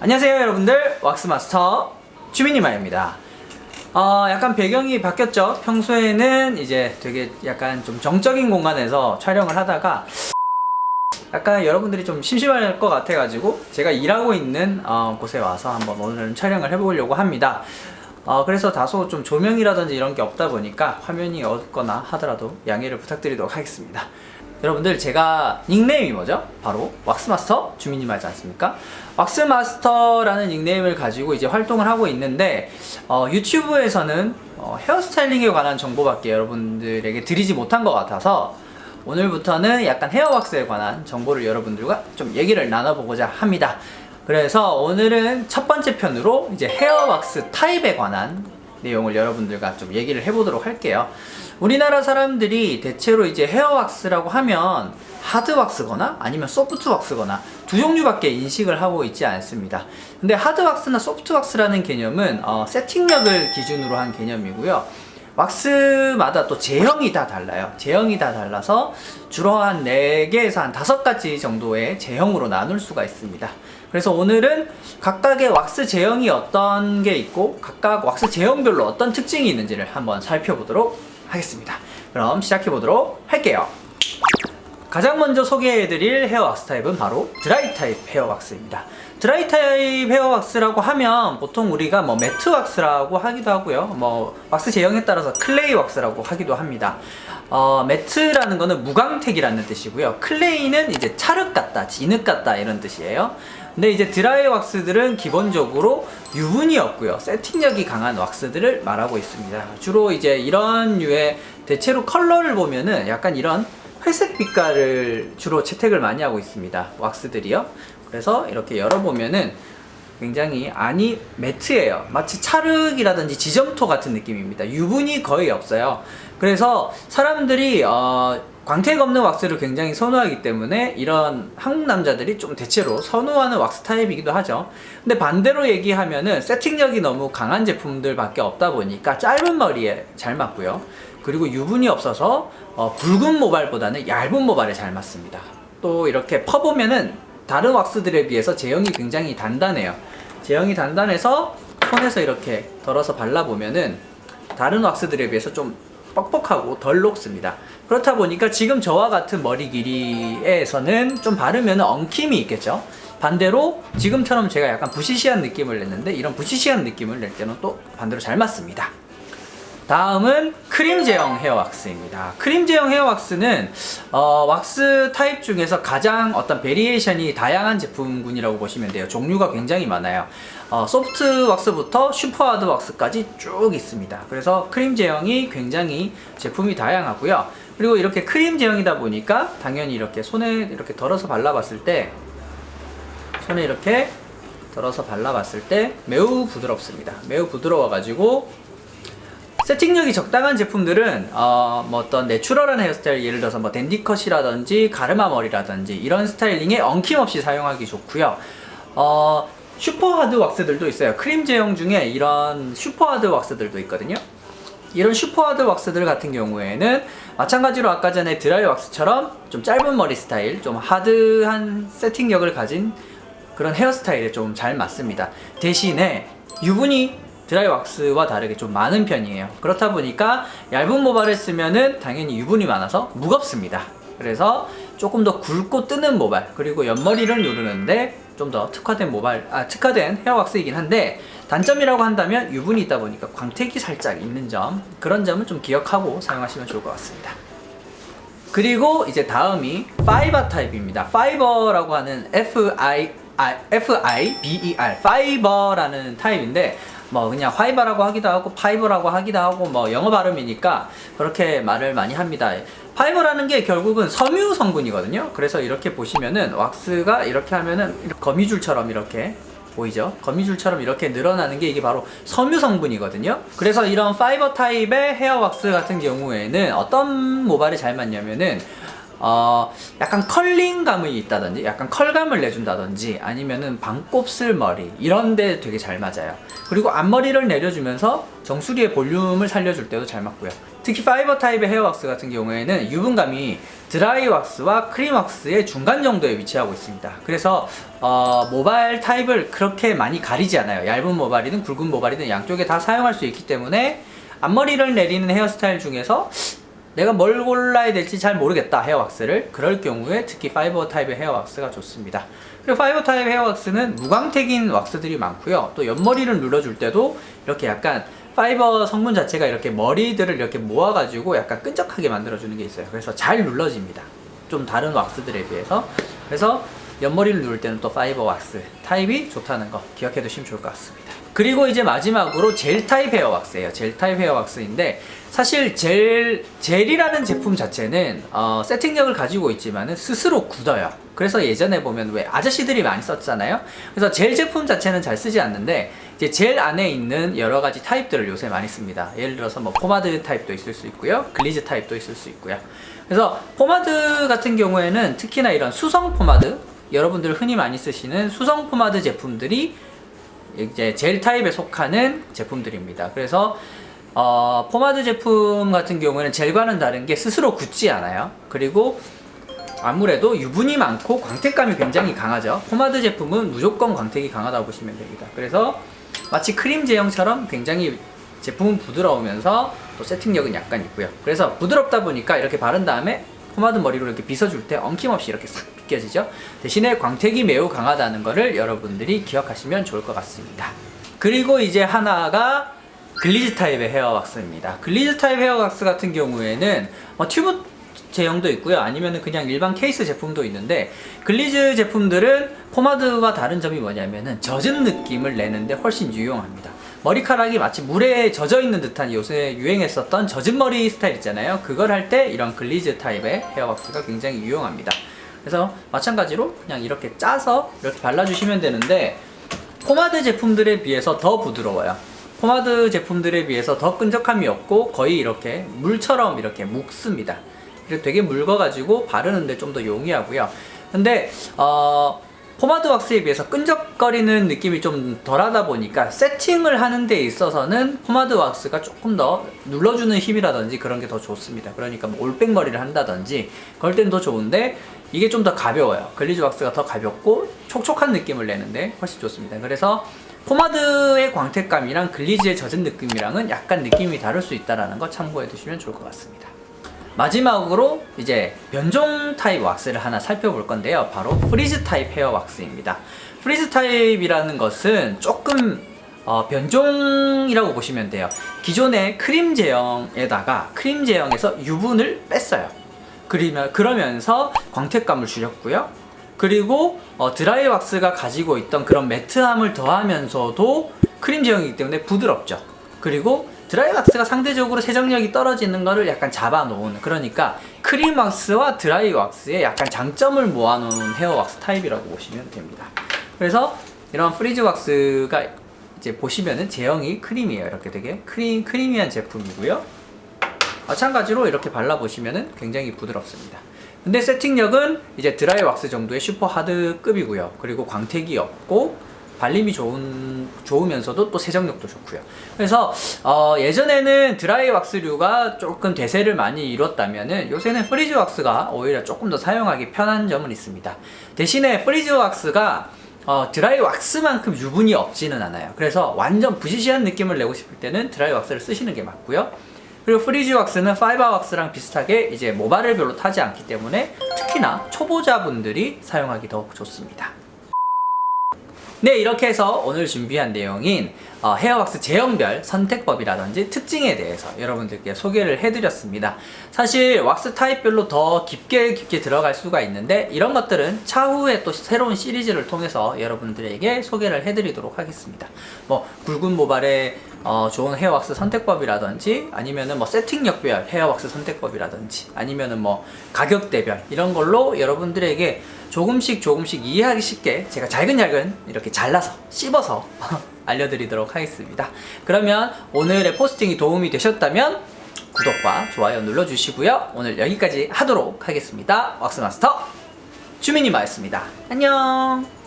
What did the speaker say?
안녕하세요 여러분들. 왁스마스터 주민이마입니다. 어, 약간 배경이 바뀌었죠? 평소에는 이제 되게 약간 좀 정적인 공간에서 촬영을 하다가 약간 여러분들이 좀 심심할 것 같아 가지고 제가 일하고 있는 어, 곳에 와서 한번 오늘 촬영을 해보려고 합니다. 어, 그래서 다소 좀 조명이라든지 이런 게 없다 보니까 화면이 어둡거나 하더라도 양해를 부탁드리도록 하겠습니다. 여러분들 제가 닉네임이 뭐죠? 바로 왁스마스터 주민님 알지 않습니까? 왁스마스터라는 닉네임을 가지고 이제 활동을 하고 있는데 어, 유튜브에서는 어, 헤어스타일링에 관한 정보밖에 여러분들에게 드리지 못한 것 같아서 오늘부터는 약간 헤어왁스에 관한 정보를 여러분들과 좀 얘기를 나눠보고자 합니다. 그래서 오늘은 첫 번째 편으로 이제 헤어왁스 타입에 관한 내용을 여러분들과 좀 얘기를 해보도록 할게요. 우리나라 사람들이 대체로 이제 헤어왁스라고 하면 하드왁스거나 아니면 소프트왁스거나 두 종류밖에 인식을 하고 있지 않습니다. 근데 하드왁스나 소프트왁스라는 개념은 어, 세팅력을 기준으로 한 개념이고요. 왁스마다 또 제형이 다 달라요. 제형이 다 달라서 주로 한 4개에서 한 5가지 정도의 제형으로 나눌 수가 있습니다. 그래서 오늘은 각각의 왁스 제형이 어떤 게 있고 각각 왁스 제형별로 어떤 특징이 있는지를 한번 살펴보도록 하겠습니다. 그럼 시작해 보도록 할게요. 가장 먼저 소개해드릴 헤어 왁스 타입은 바로 드라이 타입 헤어 왁스입니다. 드라이 타입 헤어 왁스라고 하면 보통 우리가 뭐 매트 왁스라고 하기도 하고요. 뭐 왁스 제형에 따라서 클레이 왁스라고 하기도 합니다. 어, 매트라는 거는 무광택이라는 뜻이고요. 클레이는 이제 찰흙 같다, 진흙 같다 이런 뜻이에요. 근데 이제 드라이 왁스들은 기본적으로 유분이 없고요. 세팅력이 강한 왁스들을 말하고 있습니다. 주로 이제 이런 류의 대체로 컬러를 보면은 약간 이런 회색 빛깔을 주로 채택을 많이 하고 있습니다. 왁스들이요. 그래서 이렇게 열어보면은 굉장히 안이 매트예요. 마치 찰흙이라든지 지점토 같은 느낌입니다. 유분이 거의 없어요. 그래서 사람들이 어, 광택 없는 왁스를 굉장히 선호하기 때문에 이런 한국 남자들이 좀 대체로 선호하는 왁스 타입이기도 하죠. 근데 반대로 얘기하면은 세팅력이 너무 강한 제품들밖에 없다 보니까 짧은 머리에 잘 맞고요. 그리고 유분이 없어서 어, 붉은 모발보다는 얇은 모발에 잘 맞습니다. 또 이렇게 퍼보면은 다른 왁스들에 비해서 제형이 굉장히 단단해요. 제형이 단단해서 손에서 이렇게 덜어서 발라보면은 다른 왁스들에 비해서 좀 뻑뻑하고 덜 녹습니다. 그렇다 보니까 지금 저와 같은 머리 길이에서는 좀 바르면 엉킴이 있겠죠. 반대로 지금처럼 제가 약간 부시시한 느낌을 냈는데 이런 부시시한 느낌을 낼 때는 또 반대로 잘 맞습니다. 다음은 크림 제형 헤어 왁스입니다. 크림 제형 헤어 왁스는 어, 왁스 타입 중에서 가장 어떤 베리에이션이 다양한 제품군이라고 보시면 돼요. 종류가 굉장히 많아요. 어, 소프트 왁스부터 슈퍼 하드 왁스까지 쭉 있습니다. 그래서 크림 제형이 굉장히 제품이 다양하고요. 그리고 이렇게 크림 제형이다 보니까 당연히 이렇게 손에 이렇게 덜어서 발라봤을 때 손에 이렇게 덜어서 발라봤을 때 매우 부드럽습니다. 매우 부드러워가지고 세팅력이 적당한 제품들은 어, 뭐 어떤 내추럴한 헤어스타일 예를 들어서 뭐 댄디컷이라든지 가르마 머리라든지 이런 스타일링에 엉킴없이 사용하기 좋고요. 어, 슈퍼 하드 왁스들도 있어요. 크림 제형 중에 이런 슈퍼 하드 왁스들도 있거든요. 이런 슈퍼 하드 왁스들 같은 경우에는 마찬가지로 아까 전에 드라이 왁스처럼 좀 짧은 머리 스타일, 좀 하드한 세팅력을 가진 그런 헤어스타일에 좀 잘 맞습니다. 대신에 유분이 드라이 왁스와 다르게 좀 많은 편이에요. 그렇다 보니까 얇은 모발을 쓰면은 당연히 유분이 많아서 무겁습니다. 그래서 조금 더 굵고 뜨는 모발 그리고 옆머리를 누르는데 좀 더 특화된 모발 아 특화된 헤어 왁스이긴 한데 단점이라고 한다면 유분이 있다 보니까 광택이 살짝 있는 점 그런 점은 좀 기억하고 사용하시면 좋을 것 같습니다. 그리고 이제 다음이 파이버 타입입니다. 파이버라고 하는 F I F I B E R 파이버라는 타입인데 뭐 그냥 화이버라고 하기도 하고 파이버라고 하기도 하고 뭐 영어 발음이니까 그렇게 말을 많이 합니다. 파이버라는 게 결국은 섬유 성분이거든요. 그래서 이렇게 보시면은 왁스가 이렇게 하면은 거미줄처럼 이렇게 보이죠? 거미줄처럼 이렇게 늘어나는 게 이게 바로 섬유 성분이거든요. 그래서 이런 파이버 타입의 헤어 왁스 같은 경우에는 어떤 모발에 잘 맞냐면은 어, 약간 컬링감이 있다든지 약간 컬감을 내준다든지 아니면은 반곱슬 머리 이런 데 되게 잘 맞아요. 그리고 앞머리를 내려주면서 정수리의 볼륨을 살려줄 때도 잘 맞고요. 특히 파이버 타입의 헤어왁스 같은 경우에는 유분감이 드라이 왁스와 크림 왁스의 중간 정도에 위치하고 있습니다. 그래서 어, 모발 타입을 그렇게 많이 가리지 않아요. 얇은 모발이든 굵은 모발이든 양쪽에 다 사용할 수 있기 때문에 앞머리를 내리는 헤어스타일 중에서 내가 뭘 골라야 될지 잘 모르겠다 헤어왁스를. 그럴 경우에 특히 파이버 타입의 헤어왁스가 좋습니다. 그리고 파이버 타입 헤어왁스는 무광택인 왁스들이 많고요. 또 옆머리를 눌러줄 때도 이렇게 약간 파이버 성분 자체가 이렇게 머리들을 이렇게 모아가지고 약간 끈적하게 만들어주는 게 있어요. 그래서 잘 눌러집니다. 좀 다른 왁스들에 비해서. 그래서 옆머리를 누를 때는 또 파이버 왁스 타입이 좋다는 거 기억해 두시면 좋을 것 같습니다 그리고 이제 마지막으로 젤 타입 헤어 왁스예요. 젤 타입 헤어 왁스인데 사실 젤, 젤이라는 제품 자체는 어, 세팅력을 가지고 있지만 스스로 굳어요. 그래서 예전에 보면 왜 아저씨들이 많이 썼잖아요. 그래서 젤 제품 자체는 잘 쓰지 않는데 이제 젤 안에 있는 여러 가지 타입들을 요새 많이 씁니다. 예를 들어서 뭐 포마드 타입도 있을 수 있고요. 글리즈 타입도 있을 수 있고요. 그래서 포마드 같은 경우에는 특히나 이런 수성 포마드 여러분들 흔히 많이 쓰시는 수성 포마드 제품들이 이제 젤 타입에 속하는 제품들입니다. 그래서 어, 포마드 제품 같은 경우에는 젤과는 다른 게 스스로 굳지 않아요. 그리고 아무래도 유분이 많고 광택감이 굉장히 강하죠. 포마드 제품은 무조건 광택이 강하다고 보시면 됩니다. 그래서 마치 크림 제형처럼 굉장히 제품은 부드러우면서 또 세팅력은 약간 있고요. 그래서 부드럽다 보니까 이렇게 바른 다음에 포마드 머리로 이렇게 빗어줄 때 엉킴없이 이렇게 싹 벗겨지죠. 대신에 광택이 매우 강하다는 것을 여러분들이 기억하시면 좋을 것 같습니다. 그리고 이제 하나가 글리즈 타입의 헤어 왁스입니다. 글리즈 타입 헤어 왁스 같은 경우에는 뭐 튜브 제형도 있고요. 아니면 그냥 일반 케이스 제품도 있는데 글리즈 제품들은 포마드와 다른 점이 뭐냐면은 젖은 느낌을 내는데 훨씬 유용합니다. 머리카락이 마치 물에 젖어 있는 듯한 요새 유행했었던 젖은 머리 스타일 있잖아요. 그걸 할 때 이런 글리즈 타입의 헤어 왁스가 굉장히 유용합니다. 그래서 마찬가지로 그냥 이렇게 짜서 이렇게 발라주시면 되는데 포마드 제품들에 비해서 더 부드러워요. 포마드 제품들에 비해서 더 끈적함이 없고 거의 이렇게 물처럼 이렇게 묵습니다. 그리고 되게 묽어가지고 바르는데 좀 더 용이하고요. 근데 어, 포마드 왁스에 비해서 끈적거리는 느낌이 좀 덜하다 보니까 세팅을 하는 데 있어서는 포마드 왁스가 조금 더 눌러주는 힘이라든지 그런 게 더 좋습니다. 그러니까 뭐 올백머리를 한다든지 그럴 땐 더 좋은데 이게 좀 더 가벼워요. 글리즈 왁스가 더 가볍고 촉촉한 느낌을 내는데 훨씬 좋습니다. 그래서 포마드의 광택감이랑 글리즈의 젖은 느낌이랑은 약간 느낌이 다를 수 있다는 거 참고해 두시면 좋을 것 같습니다. 마지막으로 이제 변종 타입 왁스를 하나 살펴볼 건데요. 바로 프리즈 타입 헤어 왁스입니다. 프리즈 타입이라는 것은 조금 어, 변종이라고 보시면 돼요. 기존의 크림 제형에다가 크림 제형에서 유분을 뺐어요. 그러면 그러면서 광택감을 줄였고요. 그리고 어, 드라이 왁스가 가지고 있던 그런 매트함을 더하면서도 크림 제형이기 때문에 부드럽죠. 그리고 드라이 왁스가 상대적으로 세정력이 떨어지는 거를 약간 잡아놓은 그러니까 크림 왁스와 드라이 왁스의 약간 장점을 모아놓은 헤어 왁스 타입이라고 보시면 됩니다. 그래서 이런 프리즈 왁스가 이제 보시면은 제형이 크림이에요. 이렇게 되게 크림 크리미한 제품이고요. 마찬가지로 이렇게 발라보시면은 굉장히 부드럽습니다. 근데 세팅력은 이제 드라이 왁스 정도의 슈퍼 하드급이고요. 그리고 광택이 없고 발림이 좋은 좋으면서도 또 세정력도 좋고요. 그래서 어, 예전에는 드라이 왁스류가 조금 대세를 많이 이뤘다면은 요새는 프리즈 왁스가 오히려 조금 더 사용하기 편한 점은 있습니다. 대신에 프리즈 왁스가 어, 드라이 왁스만큼 유분이 없지는 않아요. 그래서 완전 부시시한 느낌을 내고 싶을 때는 드라이 왁스를 쓰시는 게 맞고요. 그리고 프리즈 왁스는 파이버 왁스랑 비슷하게 이제 모발을 별로 타지 않기 때문에 특히나 초보자분들이 사용하기 더 좋습니다. 네, 이렇게 해서 오늘 준비한 내용인 어, 헤어왁스 제형별 선택법이라든지 특징에 대해서 여러분들께 소개를 해드렸습니다. 사실 왁스 타입별로 더 깊게 깊게 들어갈 수가 있는데 이런 것들은 차후에 또 새로운 시리즈를 통해서 여러분들에게 소개를 해드리도록 하겠습니다. 뭐 굵은 모발에 어, 좋은 헤어 왁스 선택법이라든지 아니면은 뭐 세팅력별 헤어 왁스 선택법이라든지 아니면은 뭐 가격대별 이런 걸로 여러분들에게 조금씩 조금씩 이해하기 쉽게 제가 잘근잘근 이렇게 잘라서 씹어서 알려드리도록 하겠습니다. 그러면 오늘의 포스팅이 도움이 되셨다면 구독과 좋아요 눌러주시고요. 오늘 여기까지 하도록 하겠습니다. 왁스마스터 주민이마였습니다. 안녕.